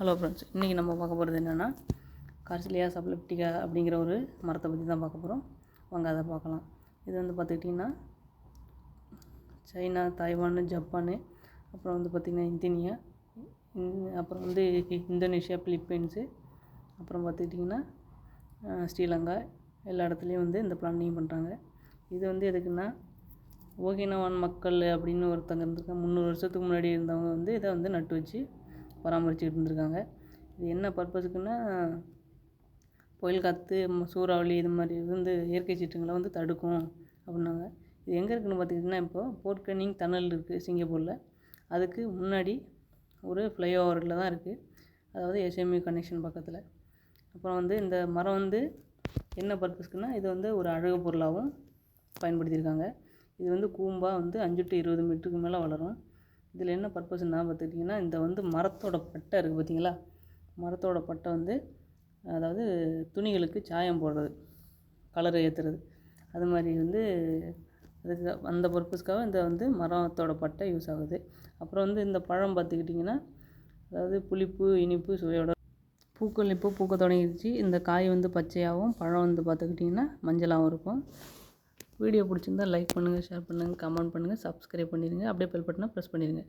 Hello friends இன்றைக்கி நம்ம பார்க்க போகிறது என்னென்னா கார்சிலியா சப்லெப்டிகா அப்படிங்கிற ஒரு மரத்தை பற்றி தான் பார்க்க போகிறோம் வாங்க அதை பார்க்கலாம். இது வந்து பார்த்துக்கிட்டிங்கன்னா சைனா தாய்வான் ஜப்பானு அப்புறம் வந்து பார்த்திங்கன்னா இந்தோனியா இந்~ அப்புறம் வந்து இந்தோனேஷியா பிலிப்பைன்ஸு அப்புறம் பார்த்துக்கிட்டிங்கன்னா ஸ்ரீலங்கா எல்லா இடத்துலையும் வந்து இந்த பிளான்டிங் பண்ணுறாங்க இது வந்து எதுக்குன்னா ஓகினவான் மக்கள் அப்படின்னு ஒருத்தங்க இருந்திருக்காங்க. முந்நூறு வருஷத்துக்கு முன்னாடி இருந்தவங்க வந்து இதை வந்து நட்டு வச்சு பராமரிச்சுக்கிட்டு இருந்திருக்காங்க. இது என்ன பர்பஸுக்குன்னா புயல் காற்று சூறாவளி இது மாதிரி வந்து இயற்கை சீற்றங்களை வந்து தடுக்கும் அப்படின்னாங்க. இது எங்கே இருக்குதுன்னு பார்த்துக்கிட்டிங்கன்னா இப்போ போர்ட் கனிங் டனல் இருக்குது சிங்கப்பூரில். அதுக்கு முன்னாடி ஒரு ஃப்ளைஓவரில் தான் இருக்குது அதாவது எஸ்எம்யூ கனெக்ஷன் பக்கத்தில். அப்புறம் வந்து இந்த மரம் வந்து என்ன பர்பஸ்க்குன்னா இது வந்து ஒரு அழகு பொருளாகவும் பயன்படுத்தியிருக்காங்க. இது வந்து கூம்பாக வந்து அஞ்சு டு இருபது மீட்டருக்கு மேலே வளரும். இதில் என்ன பர்பஸ்னா பார்த்துக்கிட்டிங்கன்னா இந்த வந்து மரத்தோட பட்டை இருக்குது பார்த்தீங்களா? மரத்தோட பட்டை வந்து அதாவது துணிகளுக்கு சாயம் போடுறது கலர் ஏற்றுறது அது மாதிரி வந்து அதுக்கு அந்த பர்பஸ்க்காக இந்த வந்து மரத்தோட பட்டை யூஸ் ஆகுது. அப்புறம் வந்து இந்த பழம் பார்த்துக்கிட்டிங்கன்னா அதாவது புளிப்பு இனிப்பு சுவையோட பூக்கள் இப்போ பூக்க தொடங்கிடுச்சு. இந்த காய் வந்து பச்சையாகவும் பழம் வந்து பார்த்துக்கிட்டிங்கன்னா மஞ்சளாகவும் இருக்கும். வீடியோ பிடிச்சிருந்தா லைக் பண்ணுங்கள் ஷேர் பண்ணுங்கள் கமெண்ட் பண்ணுங்கள் சப்ஸ்கிரைப் பண்ணிடுங்க அப்படியே பெல் பட்டனை ப்ரெஸ் பண்ணிடுங்க